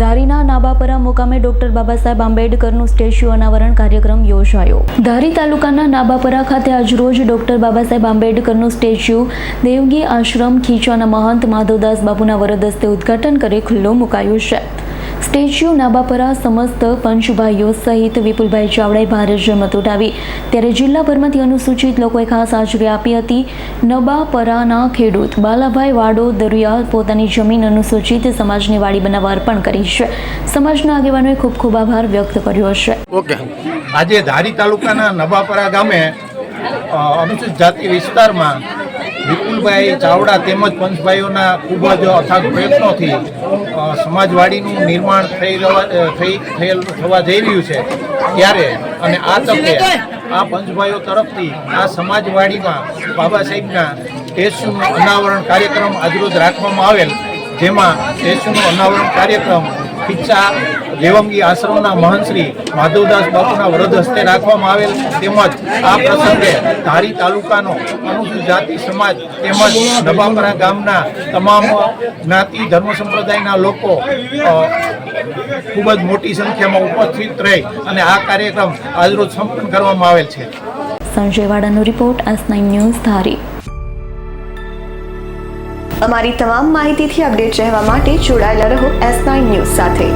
ધારીના નાબાપરા મુકામે doctor Baba Saheb આંબેડકરનું statue અનાવરણ કાર્યક્રમ યોજાયો. ધારી તાલુકાના નાબાપરા ખાતે આજરોજ ડોક્ટર બાબા સાહેબ આંબેડકરનું સ્ટેચ્યુ, દેવગી આશ્રમ, ખીચાના મહંત માધવદાસ બાપુના વરદસ્તે ઉદ્ઘાટન કરી ખુલ્લો મુકાયું છે. સ્ટેચ્યુ નાબાપરા સમસ્ત પંચભાઈઓ સહિત વિપુલભાઈ ચાવડાએ ભારે જહેમત ઉઠાવી. ત્યારે જિલ્લાભરમાંથી અનુસૂચિત લોકોએ ખાસ હાજરી આપી હતી. નબાપરાના ખેડૂત બાલાભાઈ વાડો દરિયા પોતાની જમીન અનુસૂચિત સમાજની વાડી બનાવવા અર્પણ કરી છે. સમાજના આગેવાનોએ ખૂબ ખૂબ આભાર વ્યક્ત કર્યો છે ઓકે. આજે ધારી તાલુકાના નબાપરા ગામે અનુસૂચિત જાતિ વિસ્તારમાં વિપુલભાઈ ચાવડા તેમજ પંચભાઈઓના ખૂબ જ અથાગ પ્રયત્નોથી સમાજવાડીનું નિર્માણ થઈ રવા થઈ થયેલ થવા જઈ રહ્યું છે ત્યારે અને આ તકે આ પંચભાઈઓ તરફથી આ સમાજવાડીમાં બાબા સાહેબના ટેસ્ટનું અનાવરણ કાર્યક્રમ આજરોજ રાખવામાં આવેલ, જેમાં ટેસ્ટનું અનાવરણ કાર્યક્રમ ખીચા દેવંગી આશ્રમના મહંત શ્રી માધવદાસ બાપુના વરદ હસ્તે રાખવામાં આવેલ તેમજ આ પ્રસંગે ધારી તાલુકાનો અનુસૂચિત જાતિ સમાજ તેમજ ડબાપરા ગામના તમામ જ્ઞાતિ ધર્મ સંપ્રદાયના લોકો ખૂબ જ મોટી સંખ્યામાં ઉપસ્થિત રહી અને આ કાર્યક્રમ આજરોજ સંપન્ન કરવામાં આવેલ છે. Sanjay વાડાનો report S nine news Dhari. અમારી તમામ માહિતીથી અપડેટ રહેવા માટે જોડાયેલા રહો એસ નાઇન ન્યૂઝ સાથે.